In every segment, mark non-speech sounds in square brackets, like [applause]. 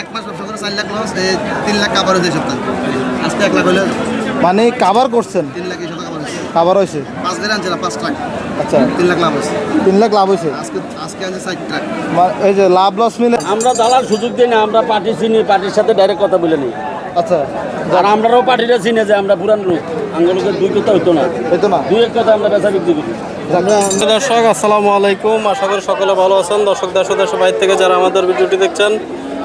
এক মাস ব্যবসা করে চার লাখ লস তিন লাখ কাবার হয়েছে সপ্তাহে। আজকে এক লাখ হলে মানে কাভার করছেন? তিন লাখ এই সপ্তাহে কাবার হয়েছে। পাঁচ দিন আনছিলাম পাঁচ ট্রাক আচ্ছা। তিন লাখ লাভ হয়েছে। তিন লাখ লাভ হয়েছে? আজকে আজকে আনছে চার ট্রাক এই যে লাভ লস মিলে আমরা দালাল সুযোগ দিই না আমরা পার্টি চিনি পার্টির সাথে ডাইরেক্ট কথা বলে নিই। আচ্ছা। আর আমরাও পার্টিটা চিনি যে আমরা পুরান লোক। আঙ্গুলকে দুই কথা হইতো না। হইতো না। দুই এক কথা আমরা বেচা বিক্রি করি। দর্শক আসসালামু আলাইকুম। আশা করি সকলে ভালো আছেন। দর্শক দেশ ও দেশের বাইরে থেকে যারা আমাদের ভিডিওটি দেখছেন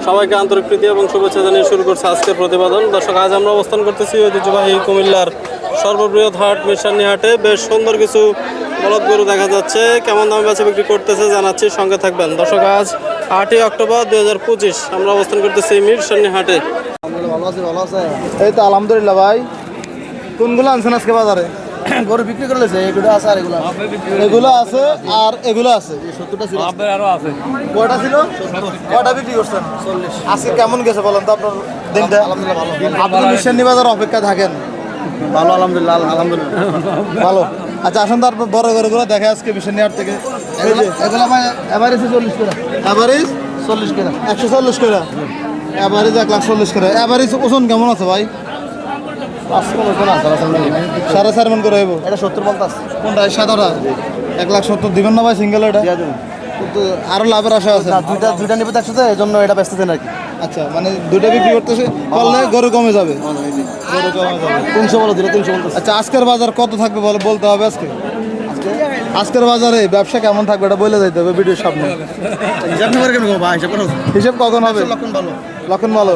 সবাইকে আন্তরিক প্রীতি এবং শুভেচ্ছা জানিয়ে শুরু করছে আজকের প্রতিবেদন। দর্শক, আজ আমরা অবস্থান করতেছি ঐতিহ্যবাহী কুমিল্লার সর্ববৃহৎ হাট মিশানি হাটে। বেশ সুন্দর কিছু বলদ গরু দেখা যাচ্ছে। কেমন দামে বেচা বিক্রি করতেছে জানাচ্ছি, সঙ্গে থাকবেন। দর্শক, আজ আটই অক্টোবর দুই হাজার পঁচিশ, আমরা অবস্থান করতেছি মিরসানি হাটে। এই তো আলহামদুলিল্লাহ ভাই। কোনগুলো আনছেন আজকে বাজারে? [coughs] গরু বিক্রি করে লেছে এগুলো আছে আর এগুলো এগুলো আছে আর এগুলো আছে সত্তরটা ছিল। কয়টা ছিল? কয়টা বিক্রি করছেন? চল্লিশ। আজকে কেমন গেছে বলেন তো আপনার দিনটা? আলহামদুলিল্লাহ ভালো। আপনি মিশানি বাজার অপেক্ষা থাকেন। ভালো আলহামদুলিল্লাহ আলহামদুলিল্লাহ। ভালো। আচ্ছা আসুন তারপর বড় গরুগুলো দেখে আজকে মিশানি হাট থেকে এগুলো ভাই এভারেজে চল্লিশ করে। অ্যাভারেজ চল্লিশ করে। একশো চল্লিশ করে। অ্যাভারেজ এক লাখ চল্লিশ করে। অ্যাভারেজ ওজন কেমন আছে ভাই পাঁচ কোনো কোনো আছে আলহামদুলিল্লাহ সাড়ে চার মন করে হইব। এটা সত্তর পঞ্চাশ। আছে কোনটা সাদাটা এক লাখ সত্তর। দিবেন না ভাই সিঙ্গেল এটা? কিন্তু আরও লাভের আশা আছে। না দুইটা দুইটা নিবে একসাথে এই জন্য এটা ব্যস্ত আর কি। আচ্ছা মানে দুইটা বিক্রি করতেছে করলে গরু কমে যাবে। গরু কমে যাবে। তিনশো বলো দিলে তিনশো পঞ্চাশ আচ্ছা আজকের বাজার কত থাকবে বলে বলতে হবে আজকে? আজকের বাজারে ব্যবসা কেমন থাকবে এটা বলে যাইতে হবে ভিডিওর সামনে। হিসাব নেবার কেন ভাই হিসাব করো হিসেব কখন হবে? লক্ষণ ভালো। লক্ষণ ভালো।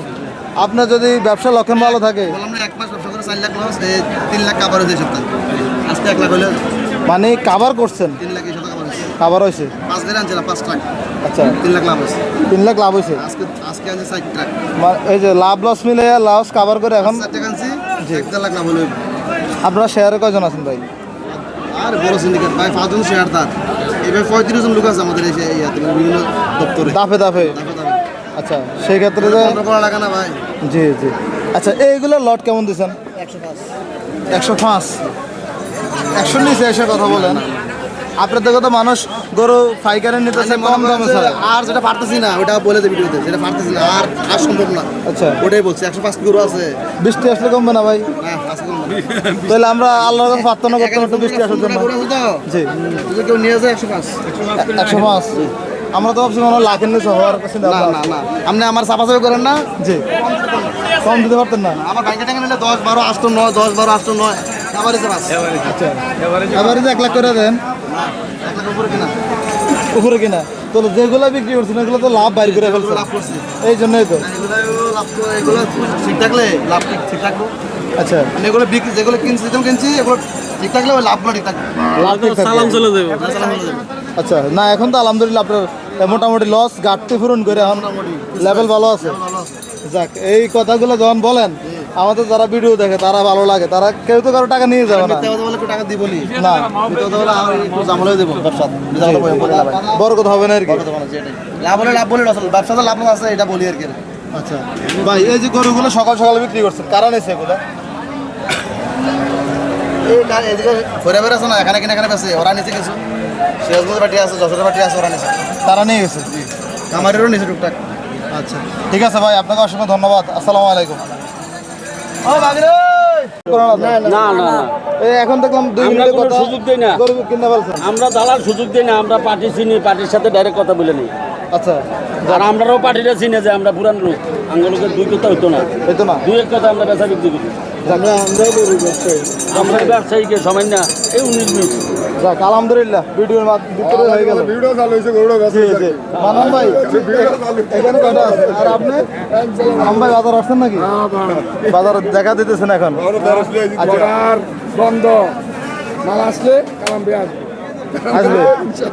আপনার যদি ব্যবসা লক্ষণ ভালো থাকে এক মাস চার লাখ লস তিন লাখ কাবার হয়েছে সপ্তাহে। আজকে এক লাখ হলে মানে কাভার করছেন? তিন লাখ এই সপ্তাহে কাভার হয়েছে। পাঁচ দিন আনছিলাম পাঁচ ট্রাক আচ্ছা। তিন লাখ লাভ হয়েছে। তিন লাখ লাভ হয়েছে? আজকে আজকে আনছে চার ট্রাক এই যে লাভ লস মিলে লস কাভার করে এখন চার টাকা আনছি এক দেড় লাখ লাভ হলে। আপনারা শেয়ারে কয়জন আছেন ভাই? আর বড় সিন্ডিকেট ভাই পাঁচজন শেয়ার তার। এবার পঁয়ত্রিশ জন লোক আছে আমাদের এই ইয়াতে বিভিন্ন দপ্তরে। দাফে দাফে। আচ্ছা সেই ক্ষেত্রে যে পনেরো করা না ভাই। জি জি। আচ্ছা এইগুলো লট কেমন দিচ্ছেন? একশো পাঁচ। একশো পাঁচ। একশো নিচে এসে কথা বলেন। আপনার দেখো তো মানুষ গরু পাইকারি নিতেছে কম দামে ছাড়ে। আর যেটা পারতেছি না ওটা বলে দেবে ভিডিওতে যেটা পারতেছি না আর আর সম্ভব না। আচ্ছা। ওটাই বলছি একশো পাঁচ গরু আছে? বৃষ্টি আসলে কমবে না ভাই? তাহলে আমরা আল্লাহর কাছে প্রার্থনা করতাম একটু বৃষ্টি আসার জন্য। জি। কেউ নিয়ে যায় একশো পাঁচ। একশো পাঁচ। আমরা তো ভাবছি মনে হয় লাখের নিচে হওয়ার কাছে না না না। আপনি আমার চাপাচাপি করেন না। জি। কম দিতে পারতেন না? আমার ব্যাংকে টাকা নিলে দশ বারো আষ্ট নয় দশ বারো আষ্ট নয় আচ্ছা। এবারে এক লাখ করে দেন। এক লাখ উপরে কিনা? উপরে কিনা? তো যেগুলো বিক্রি করছেন এগুলো তো লাভ বাইর করে ফেলছে। লাভ করছি। এই জন্যই তো। এগুলো লাভ করে এগুলো ঠিক থাকলে লাভ ঠিক ঠিক থাকব। আচ্ছা। আমি এগুলো বিক্রি যেগুলো কিনছি যেগুলো কিনছি এগুলো ঠিক থাকলে ওই লাভগুলো ঠিক থাকবে। লাভ সালাম চলে যাবে। সালাম হয়ে যাবে। আচ্ছা না এখন তো আলহামদুলিল্লাহ আপনার মোটামুটি লস ঘাটতি পূরণ করে এখন লেভেল ভালো আছে। যাক এই কথাগুলো যখন বলেন আমাদের যারা ভিডিও দেখে তারা ভালো লাগে। তারা কেউ তো কারও টাকা নিয়ে যাবে না। টাকা না। দেবো ব্যবসা। বড় কথা হবে না আর কি। লাভ হলে লাভ বলে আসলে ব্যবসাতে লাভ আছে এটা বলি আর কি। আচ্ছা। ভাই এই যে গরুগুলো সকাল সকাল বিক্রি করছেন কারণ এসে এগুলো? এই এদিকে ঘুরে বেড়ে আছে না এখানে কিনে এখানে বেছে ওরা নিচে কিছু। সিরাজগঞ্জ পার্টি আছে যশোরের পার্টি আছে ওরা নিচে তারা নিয়ে গেছে? কামারেরও নিচে টুকটাক। আচ্ছা ঠিক আছে ভাই আপনাকে অসংখ্য ধন্যবাদ। আসসালামু আলাইকুম। না না না এখন দেখলাম দুই মিনিটের কথা সুযোগ দিই না। আমরা দালাল সুযোগ দিই না আমরা পার্টি চিনি পার্টির সাথে ডাইরেক্ট কথা বলে নিই। আচ্ছা আর আমরাও পার্টিটা চিনি যে আমরা পুরান লোক। আঙ্গুলকে দুই কথা হইতো না। হইতো না। দুই এক কথা আমরা বেচা বিক্রি করি। আমরা আমরাই ব্যবসায়ী। আমরা ব্যবসায়ীকে সময় না এই উনিশ মিনিট। যাক আলহামদুলিল্লাহ ভিডিওর ভিতরে হয়ে গেল ভিডিও চালু হয়েছে গরুটা কাছে মানান ভাই এখানে কয়টা আছে? আর আপনি? আম ভাই বাজার আসছেন নাকি? বাজার। দেখা দিতেছেন এখন? আচ্ছা। বন্ধ। মাল আসলে কালাম আসবে।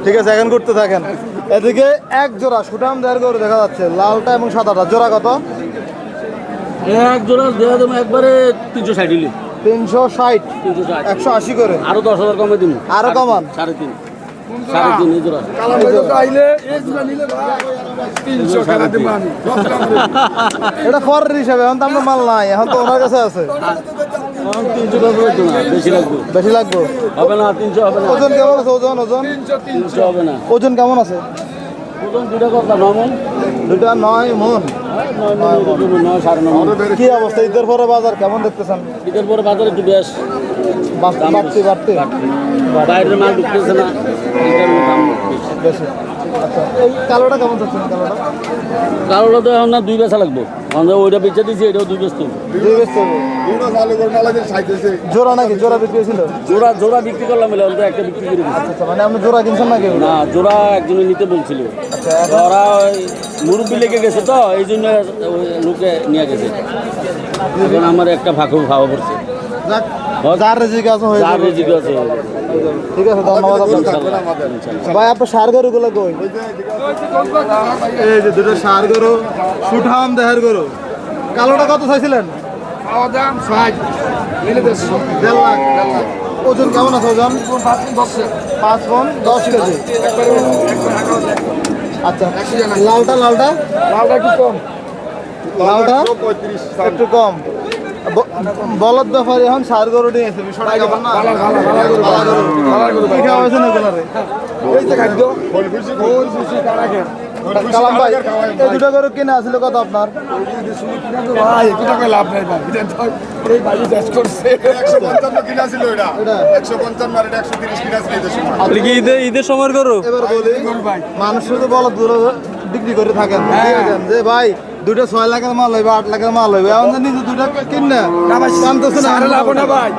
ঠিক আছে এখন করতে থাকেন। এদিকে এক জোড়া সুটাম দেড় গরু দেখা যাচ্ছে লালটা এবং সাদাটা। জোড়া কত? এক জোড়া দেওয়া দেবো একবারে তিনশো ষাট তিনশো ষাট একশো আশি করে। আরও দশ হাজার কমে দিন আরও কমান? সাড়ে তিন। সাড়ে জোড়া। এটা ফরের হিসাবে এখন তো আমরা মাল নাই এখন তো ওনার কাছে আছে। বেশি লাগবে। হবে না তিনশো হবে না। ওজন কেমন আছে? ওজন ওজন? তিনশো হবে না। ওজন কেমন আছে? ওজন দুটা নয় মন সাড়ে নয় মন। কি অবস্থা? ঈদের পরে বাজার কেমন দেখতেছেন? ঈদের পরে বাজার একটু বেশ। বাড়তে বাড়তে? বাইরের মাল ঢুকতেছে না বেশি। আচ্ছা এই কালোটা কেমন চাচ্ছেন কালোটা? কালোটা তো এখন না দুই বেচা লাগবো। আমরা ওইটা বেচে দিয়েছি এটাও দুই বেচতে হবে। দুই বেচতে হবে। জোড়া নাকি? জোড়া বিক্রি হয়েছিল? জোড়া জোড়া বিক্রি করলাম এলে অন্তত একটা বিক্রি করে আচ্ছা মানে আপনি জোড়া কিনছেন নাকি না জোড়া একজনে নিতে বলছিল। আচ্ছা ওই মুরব্বী লেগে গেছে তো এই জন্য লোকে নিয়ে গেছে। এখন আমার একটা ফাঁকু খাওয়া পড়ছে। যাক যার রেজিক আছে হয়ে রেজি আছে ঠিক আছে ধন্যবাদ আপনাকে। ভাই আপনার সার গরুগুলো কই? এই যে দুটো সার গরু সুঠাম দেহের গরু। কালোটা কত চাইছিলেন? দেড় লাখ ওজন কেমন আছে ওজন? পাঁচ পন দশ কেজি। আচ্ছা লালটা লালটা? লালটা কি কম। লালটা একটু কম। বলদ ব্যাপারী এখন সার গরু নিয়েছে বিষয়টা কেমন না? ভালো, ভালো, ভালো গরু, ভালো গরু। ভালো গরু, কি খাওয়া হয়েছে না এগুলারে? এই যে খাদ্য। ফুল খুশি কারাকে কালাম ভাই এই দুটো গরু কিনে আসলে কত আপনার? ভাই একটু লাভ নাই ভাই এটা তো এই বাড়ি চাষ করছে। একশো পঞ্চান্ন কিনা ছিল এটা। এটা? একশো পঞ্চান্ন আর একশো তিরিশ কিনা ছিল এদের সময়। কি ঈদের ঈদের সময়ের গরু? এবার বলি মানুষ শুধু বলদ বিক্রি করে থাকেন যে ভাই দুটো ছয় লাখের মাল হইবে আট লাখের মাল হইবে। এখন নিজে দুটো কিনে না ভাই কামতেছে না। লাভ না ভাই।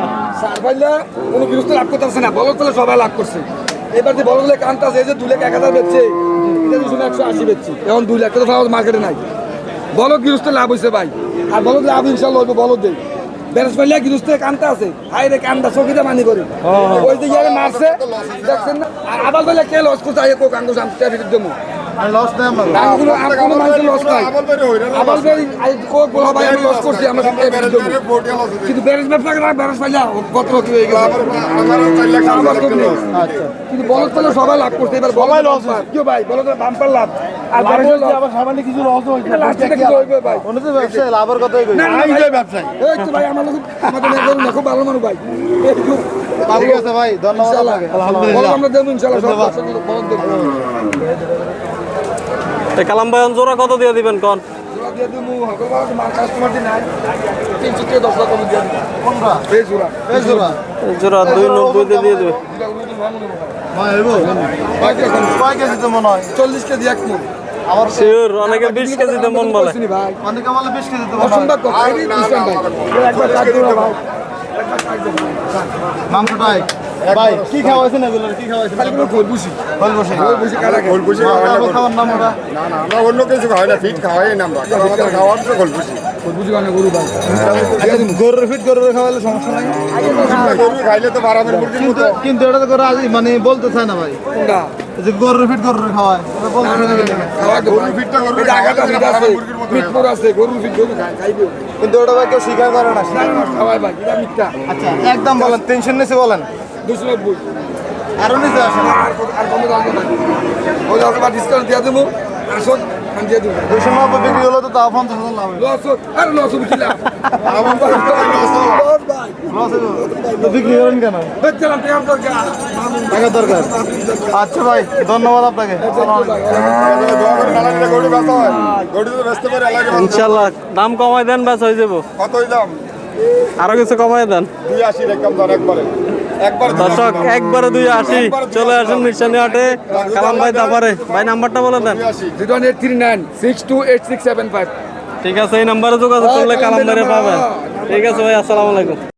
সার পাইলে কোনো গৃহস্থ লাভ করতে পারছে না। বলদ পেলে সবাই লাভ করছে। এবার যে বলদ কান্তা আছে এই যে দু লাখ এক হাজার বেচছে এটা দুশো একশো আশি বেচছি। এখন দুই লাখ ফাওয়া মার্কেটে নাই। বলদ গৃহস্থ লাভ হয়েছে ভাই। আর বলদ লাভ ইনশাল্লাহ হইবে বলদ দেই বেরস পাইলে গৃহস্থ কান্তা আছে। হাই রে কান্দা চকিতে মানি করি। ওই যে ইয়ারে মারছে দেখছেন না? আর আবার বলে কে লস করছে? আগে কোক ফিরে দেবো লস নেই আর কোনো মানুষের লস নাই। আবার আই কোক বলা ভাই আমি লস করছি আমরা লস কিন্তু ব্যারেজ ব্যারেজ পাইলা কত হয়ে আমার নেই। আচ্ছা। কিন্তু পেলে সবাই লাভ করছে এবার সবাই লস কেউ ভাই বলদ বাম্পার লাভ। আর আবার সামান্য কিছু লস হইছে লাস্টে কি হইবে ভাই। উনি তো ব্যবসায়ী লাভের কথাই কই। না না ভাই। ব্যবসায়ী। এই তো ভাই আমার লোক আমাদের খুব ভালো মানুষ ভাই। ঠিক আছে ভাই ধন্যবাদ আমরা দেবো ইনশাআল্লাহ সব কালাম ভাই জোড়া কত দিয়ে দিবেন কন জোড়া দুই নব্বই দিয়ে দেবে মনে হয় চল্লিশ কেজি এক মন আমার শিওর অনেকে বিশ কেজিতে মন বলে অনেকে বলে বিশ কেজি তো মনে হয় অসম্ভব কথা এই ইনস্ট্যান্ট ভাই একবার কাট দিও ভাই মাংসটাই ভাই কি খাওয়াইছেন এগুলো? কি খাওয়াইছেন? খাওয়ার নাম ওটা না না আমরা অন্য কিছু খাওয়াই না ফিট খাওয়াই না আমরা। আমাদের খাওয়ার তো মানে গরু ভাই। গরুর ফিট গরুর খাওয়াইলে সমস্যা নাই? গরু খাইলে তো বারামের মুরগির কিন্তু মতো। কিন্তু এটা তো করে আজ মানে বলতে চায় না ভাই। কোনটা? যে গরুর ফিট গরুর খাওয়ায় কিন্তু। ফিটটা গরু এটা আগাটা খাওয়ালে ফিট আছে। বারামের মুরগির মতো। মিটপুর আছে গরু ফিট গরু খাইবে। কিন্তু ওটা ভাই কেউ স্বীকার করে না না। না ভাই এটা মিথ্যা। আচ্ছা একদম বলেন টেনশন নিচে বলেন। দুশো নব্বই। আরও নিচে আসেন। আর কত- আর কমে দাম না ওই ডিসকাউন্ট দিয়ে দেবো আসুন দুশো নব্বই বিক্রি হলো তো পঞ্চাশ হাজার লাভ আর বিক্রি করেন কেন? টাকার দরকার। আচ্ছা ভাই ধন্যবাদ আপনাকে। ইনশাল্লাহ দাম কমাই দেন ব্যাস হয়ে যাব। কতই দাম? আরও কিছু কমাই দেন। দুই আশি রেখম ধর একবারে। দর্শক একবারে দুই আশি চলে আসুন মিশানি হাটে কালাম ভাই দাপারে ভাই নাম্বারটা বলে দেন। Zero eight three nine six two eight six seven five. ঠিক আছে এই নাম্বারে যোগাযোগ করলে কালাম ভাইরে পাবেন। ঠিক আছে ভাই আসসালামু আলাইকুম।